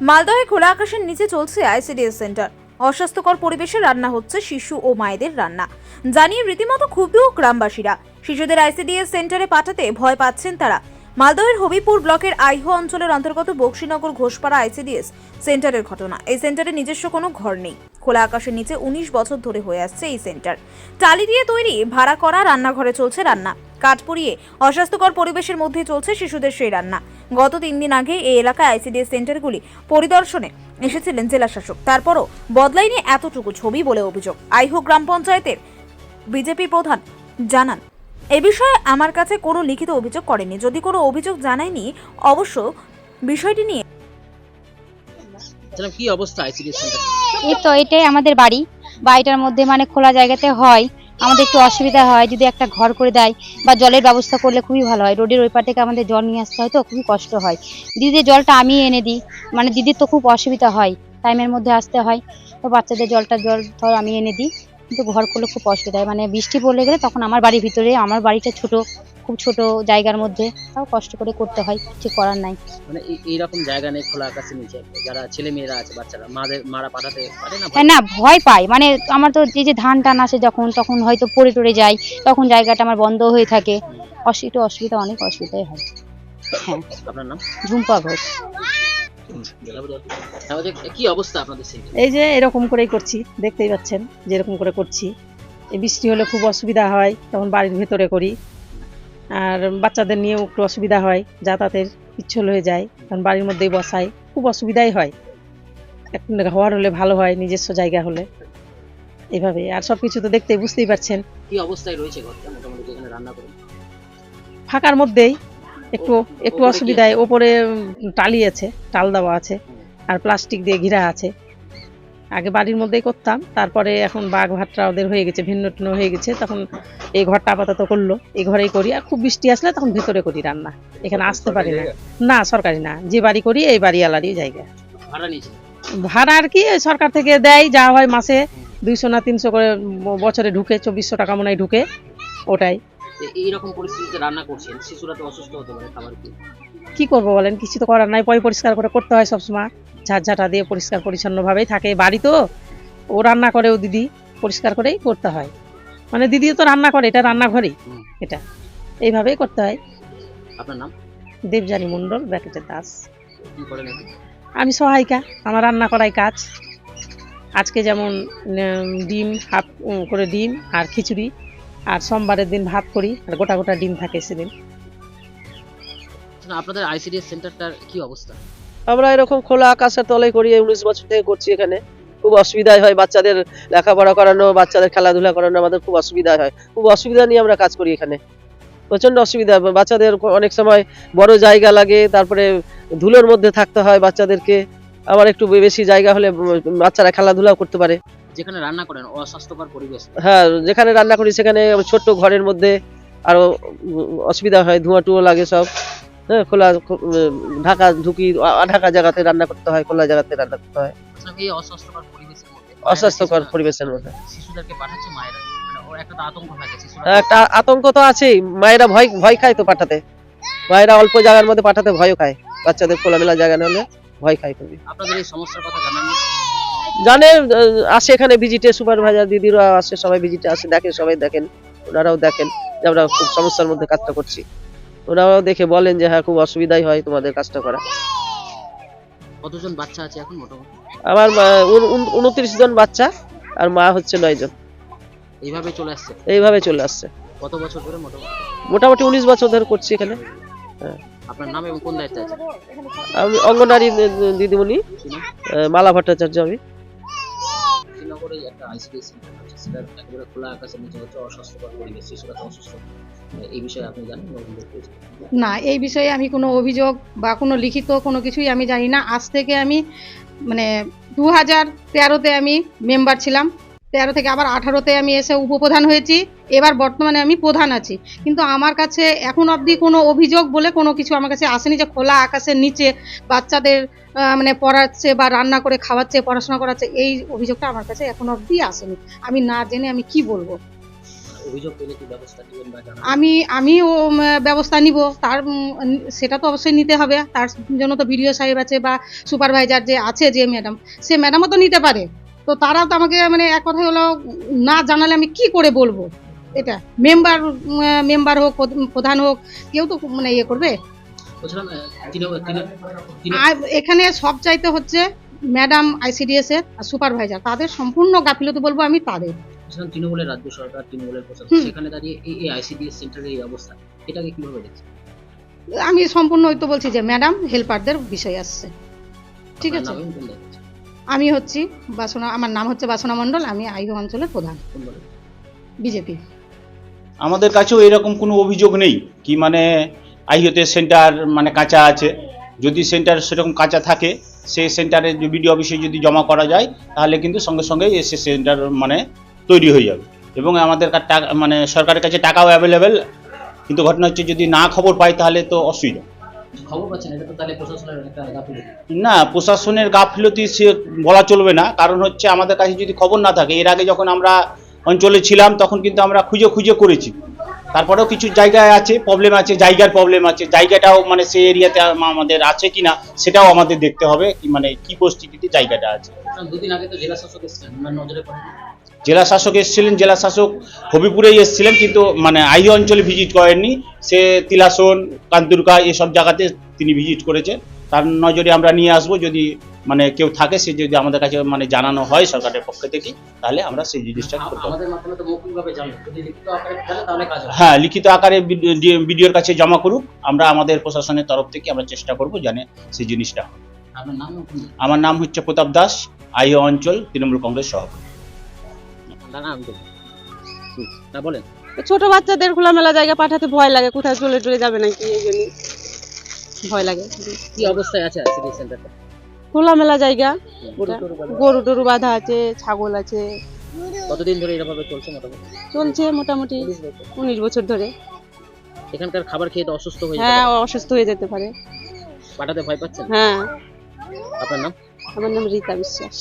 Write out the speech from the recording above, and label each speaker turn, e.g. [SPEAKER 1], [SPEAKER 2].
[SPEAKER 1] মালদহে খোলা আকাশের নিচে চলছে আইসিডিএস সেন্টার। অস্বাস্থ্যকর পরিবেশে রান্না হচ্ছে শিশু ও মায়েদের রান্না। জানিয়ে রীতিমতো ক্ষুব্ধ গ্রামবাসীরা। শিশুদের আইসিডিএস সেন্টারে পাঠাতে ভয় পাচ্ছেন তারা। মালদহের হবিপুর ব্লকের আইহো অঞ্চলের অন্তর্গত বক্সিনগর ঘোষপাড়া আইসিডিএস সেন্টারের ঘটনা। এই সেন্টারে নিজস্ব কোনো ঘর নেই। খোলা আকাশের নিচে উনিশ বছর ধরে হয়ে আসছে এই সেন্টার। টালি দিয়ে তৈরি ভাড়া করা রান্নাঘরে চলছে রান্না। কাঠ পুড়িয়ে অস্বাস্থ্যকর পরিবেশের মধ্যে চলছে শিশুদের সেই রান্না। গত তিন দিন আগে এই এলাকায় আইসিডিএস সেন্টারগুলি পরিদর্শনে এসেছিলেন জেলা শাসক তারপরও বদলাইনি এতটুকু ছবি বলে অভিযোগ। আইহো গ্রাম পঞ্চায়েতের বিজেপি প্রধান জানান এ বিষয়ে আমার কাছে কোনো লিখিত অভিযোগ করেনি যদি কোনো অভিযোগ জানায়নি অবশ্য বিষয়টি নিয়ে
[SPEAKER 2] কি অবস্থা সেন্টার?
[SPEAKER 3] এই তো এটাই আমাদের বাড়ি। বাড়িটার মধ্যে মানে খোলা জায়গাতে হয়। আমাদের একটু অসুবিধা হয়, যদি একটা ঘর করে দেয় বা জলের ব্যবস্থা করলে খুবই ভালো হয়। রোডের ওই পার থেকে আমাদের জল নিয়ে আসতে হয় তো, খুবই কষ্ট হয়। দিদিদের জলটা আমি এনে দিই মানে দিদির তো খুব অসুবিধা হয় টাইমের মধ্যে আসতে হয়। তো বাচ্চাদের জলটা জল ধর আমি এনে দিই। কিন্তু ঘর করলে খুব অসুবিধা হয়। মানে বৃষ্টি পড়লে গেলে তখন আমার বাড়ির ভিতরে আমার বাড়িটা ছোট খুব ছোট জায়গার মধ্যে তাও কষ্ট করে করতে হয় কিছু করার নাই।
[SPEAKER 2] মানে এই- এইরকম জায়গা নেই খোলা আকাশের নিচে যারা ছেলে মেয়েরা আছে বাচ্চারা মাদের মারা পাঠাতে পারে না
[SPEAKER 3] হ্যাঁ না ভয় পায়। মানে আমার তো এই যে ধান টান আসে যখন তখন হয়তো পড়ে টরে যায় তখন জায়গাটা আমার বন্ধ হয়ে থাকে। অসুবিধা অসুবিধা অনেক অসুবিধাই হয়। হ্যাঁ।
[SPEAKER 2] আপনার নাম?
[SPEAKER 3] ঝুম্পা ঘোষ।
[SPEAKER 2] কি অবস্থা আপনাদের
[SPEAKER 4] এই যে এরকম করেই করছি দেখতেই পাচ্ছেন যেরকম করে করছি। এই বৃষ্টি হলে খুব অসুবিধা হয় তখন বাড়ির ভেতরে করি। আর বাচ্চাদের নিয়েও একটু অসুবিধা হয় যাতায়াতের পিচ্ছল হয়ে যায় তখন বাড়ির মধ্যেই বসাই খুব অসুবিধাই হয়। একটু হওয়ার হলে ভালো হয় নিজস্ব জায়গা হলে। এভাবে আর সব কিছু তো দেখতে বুঝতেই পারছেন।
[SPEAKER 2] কি অবস্থায় রয়েছে ঘরটা? মোটামুটি যেখানে রান্না করেন?
[SPEAKER 4] ফাঁকার মধ্যেই একটু একটু অসুবিধায় ওপরে টালি আছে টাল দেওয়া আছে আর প্লাস্টিক দিয়ে ঘিরা আছে। আগে বাড়ির মধ্যেই করতাম তারপরে এখন বাঘ ভাটরা ওদের হয়ে গেছে ভিন্ন ভিন্ন হয়ে গেছে তখন এই ঘরটা আপাতত করল এই ঘরেই করি আর খুব বৃষ্টি আসলে তখন ভেতরে করি রান্না। এখানে আসতে পারি না। না সরকারি না যে বাড়ি করি এই বাড়ি আলারই জায়গা।
[SPEAKER 2] ভাড়া
[SPEAKER 4] আর কি সরকার থেকে দেয় যা হয় মাসে দুইশো না তিনশো করে বছরে ঢুকে চব্বিশশো টাকা মনে হয় ঢুকে ওটাই।
[SPEAKER 2] এইরকম পরিস্থিতিতে রান্না করছেন শিশুরা তো অসুস্থ হতে পারে খাবার কি
[SPEAKER 4] কি করব বলেন? কিছু তো করার নাই পয় পরিষ্কার করে করতে হয় সবসময়। ঝাঁঝাটা দিয়ে পরিষ্কার পরিচ্ছন্নভাবেই থাকে। বাড়ি তো ও রান্না করে ও দিদি পরিষ্কার করেই করতে হয়। মানে দিদি তো রান্না করে এটা রান্নাঘরেই এটা। এইভাবেই করতে হয়।
[SPEAKER 2] আপনার নাম?
[SPEAKER 4] দেবযানী মণ্ডল ব্যাকেটের দাস? আমি সহায়িকা আমার রান্না করাই কাজ। আজকে যেমন ডিম হাফ করে ডিম আর খিচুড়ি। আর সোমবারের দিন ভাত করি আর গোটা গোটা ডিম থাকে সেদিন।
[SPEAKER 2] আপনাদের আইসিডিএস সেন্টারটার কি অবস্থা?
[SPEAKER 5] আমরা এরকম খোলা আকাশের তলে করি এই উনিশ বছর থেকে করছি এখানে। খুব অসুবিধাই হয় বাচ্চাদের লেখাপড়া করানো বাচ্চাদের খেলাধুলা করানো আমাদের খুব অসুবিধা হয়। খুব অসুবিধা নিয়ে আমরা কাজ করি এখানে। প্রচণ্ড অসুবিধা বাচ্চাদের অনেক সময় বড় জায়গা লাগে তারপরে ধুলোর মধ্যে থাকতে হয় বাচ্চাদেরকে। আবার একটু বেশি জায়গা হলে বাচ্চারা খেলাধুলাও করতে পারে।
[SPEAKER 2] যেখানে রান্না করেন অস্বাস্থ্যকর পরিবেশ।
[SPEAKER 5] হ্যাঁ যেখানে রান্না করি সেখানে ছোট্ট ঘরের মধ্যে আরও অসুবিধা হয় ধোঁয়া টুয়ো লাগে সব। হ্যাঁ খোলা ঢাকা ঢুকি ঢাকা জায়গাতে রান্না করতে হয় খোলা জায়গাতে রান্না করতে হয়।
[SPEAKER 2] এই অস্বাস্থ্যকর পরিবেশের মধ্যে
[SPEAKER 5] অস্বাস্থ্যকর পরিবেশের মধ্যে।
[SPEAKER 2] শিশুদেরকে পাঠাচ্ছে মায়েরা। মানে একটা আতঙ্ক
[SPEAKER 5] হ্যাঁ, একটা আতঙ্ক তো আছেই। মায়েরা ভয় ভয় খায় তো পাঠাতে। মায়েরা অল্প জায়গার মধ্যে পাঠাতে ভয়ও খায়। বাচ্চাদের খোলামেলা জায়গা না হলে ভয় খায় খুবই।
[SPEAKER 2] আপনাদের এই সমস্যার কথা জানান
[SPEAKER 5] জানে আসে এখানে ভিজিটে সুপারভাইজার দিদিরা আসে সবাই ভিজিটে আসে দেখে সবাই দেখেন ওনারাও দেখেন যে আমরা খুব সমস্যার মধ্যে কাজটা করছি। ওনারাও দেখে বলেন যে হ্যাঁ খুব অসুবিধাই হয় তোমাদের কাজটা করা।
[SPEAKER 2] কতজন বাচ্চা আছে এখন মোটামুটি?
[SPEAKER 5] আমার উনত্রিশ জন বাচ্চা আর মা হচ্ছে নয় জন।
[SPEAKER 2] এইভাবে চলে আসছে?
[SPEAKER 5] এইভাবে চলে আসছে।
[SPEAKER 2] কত বছর ধরে মোটামুটি?
[SPEAKER 5] মোটামুটি উনিশ বছর ধরে করছি এখানে।
[SPEAKER 2] আপনার নাম এবং কোন দায়িত্বে আছে?
[SPEAKER 5] আমি অঙ্গনারী দিদিমণি মালা ভট্টাচার্য আমি।
[SPEAKER 2] শ্রীনগরে একটা আইসিডিএস সেন্টার আছে। সেটা একেবারে খোলা আকাশের নিচে হচ্ছে অস্বাস্থ্যকর পরিবেশ শিশুরা তো অসুস্থ এই বিষয়ে আপনি জানেন অভিযোগ করেছেন?
[SPEAKER 6] না, এই বিষয়ে আমি কোনো অভিযোগ বা কোনো লিখিত কোনো কিছুই আমি জানি না। আজ থেকে আমি মানে দু তেরোতে আমি মেম্বার ছিলাম। তেরো থেকে আবার আঠারোতে আমি এসে উপপ্রধান হয়েছি। এবার বর্তমানে আমি প্রধান আছি। কিন্তু আমার কাছে এখন অবধি কোনো অভিযোগ বলে কোনো কিছু আমার কাছে আসেনি যে খোলা আকাশের নিচে বাচ্চাদের মানে পড়াচ্ছে বা রান্না করে খাওয়াচ্ছে পড়াশোনা করাচ্ছে এই অভিযোগটা আমার কাছে এখন অবধি আসেনি। আমি না জেনে আমি কি বলব?
[SPEAKER 2] জানাবেন?
[SPEAKER 6] আমি আমিও ব্যবস্থা নিব। তার সেটা তো অবশ্যই নিতে হবে। তার জন্য তো বিডিও সাহেব আছে বা সুপারভাইজার যে আছে যে ম্যাডাম সে ম্যাডামও তো নিতে পারে। তো তারা তো আমাকে মানে এক কথা হলো না জানালে আমি কি করে বলব? এটা মেম্বার মেম্বার হোক প্রধান হোক কেউ তো মানে ইয়ে করবে? এখানে সব চাইতে হচ্ছে ম্যাডাম আইসিডিএস এর আর সুপারভাইজার তাদের সম্পূর্ণ গাফিলতি বলব আমি তাদের।
[SPEAKER 2] তৃণমূলের রাজ্য সরকার তৃণমূলের প্রশাসন সেখানে দাঁড়িয়ে এই আইসিডিএস সেন্টারের এই অবস্থা এটাকে কীভাবে দেখছেন?
[SPEAKER 6] আমি সম্পূর্ণ হয়তো বলছি যে ম্যাডাম হেল্পারদের বিষয় আসছে। ঠিক আছে? আমি হচ্ছি বাসনা, আমার নাম হচ্ছে বাসনা মণ্ডল, আমি আইহো অঞ্চলের প্রধান। বিজেপি।
[SPEAKER 7] আমাদের কাছেও এরকম কোনো অভিযোগ নেই কি মানে আইওতে সেন্টার মানে কাঁচা আছে? যদি সেন্টার সেরকম কাঁচা থাকে সেই সেন্টারে বিডিও অফিসে যদি জমা করা যায়, তাহলে কিন্তু সঙ্গে সঙ্গে এসে সেন্টার মানে তৈরি হয়ে যাবে। এবং আমাদের টাকা মানে সরকারের কাছে টাকাও অ্যাভেলেবেল কিন্তু ঘটনা হচ্ছে যদি না খবর পাই তাহলে তো অসুবিধা।
[SPEAKER 2] খবর পাচ্ছেন? এটা তো তাহলে প্রশাসনের একটা গাফিলতি।
[SPEAKER 7] না প্রশাসনের গাফিলতি সে বলা চলবে না। কারণ হচ্ছে আমাদের কাছে যদি খবর না থাকে এর আগে যখন আমরা অঞ্চলে ছিলাম তখন কিন্তু আমরা খুঁজে খুঁজে করেছি। তারপরেও কিছু জায়গায় আছে প্রবলেম আছে জায়গার প্রবলেম আছে। জায়গাটাও মানে সেই এরিয়াতে আমাদের আছে কিনা সেটাও আমাদের দেখতে হবে মানে কি পরিস্থিতিতে জায়গাটা আছে।
[SPEAKER 2] দুদিন আগে তো জেলা শাসক এসেছিলেন নজরে পড়ে
[SPEAKER 7] জেলা শাসক এসেছিলেন জেলা শাসক হবিপুরেই এসেছিলেন কিন্তু মানে আই অঞ্চলে ভিজিট করেননি। সে তিলাসন কান্তুরকা এসব জায়গাতে তিনি ভিজিট করেছেন। তার নজরে আমরা নিয়ে আসব যদি মানে কেউ থাকে সে যদি আমাদের কাছে মানে জানানো হয় সরকারের পক্ষ থেকে তাহলে আমরা সেই জিনিসটা হ্যাঁ লিখিত আকারে বিডিওর কাছে জমা করুক। আমরা আমাদের প্রশাসনের তরফ থেকে আমরা চেষ্টা করব জানে সেই জিনিসটা? আমার নাম হচ্ছে প্রতাপ দাস আইও অঞ্চল তৃণমূল কংগ্রেস সভাপতি।
[SPEAKER 2] বলেন।
[SPEAKER 8] ছোট বাচ্চাদের খোলামেলা জায়গা পাঠাতে ভয় লাগে কোথায় চলে টলে যাবে নাকি এই জন্য? ভয় লাগে।
[SPEAKER 2] কি অবস্থায় আছে সেন্টারটা?
[SPEAKER 8] খোলামেলা জায়গা।
[SPEAKER 2] গরু টরু বাঁধা।
[SPEAKER 8] গরু টরু বাঁধা আছে ছাগল আছে।
[SPEAKER 2] কতদিন ধরে এরভাবে চলছে মোটামুটি?
[SPEAKER 8] চলছে মোটামুটি উনিশ বছর। ধরে।
[SPEAKER 2] এখানকার খাবার খেয়ে তো অসুস্থ হয়ে
[SPEAKER 8] হ্যাঁ অসুস্থ হয়ে যেতে পারে
[SPEAKER 2] পারে। পাঠাতে ভয় পাচ্ছেন?
[SPEAKER 8] হ্যাঁ।
[SPEAKER 2] আপনার নাম?
[SPEAKER 8] আমার নাম রীতা বিশ্বাস।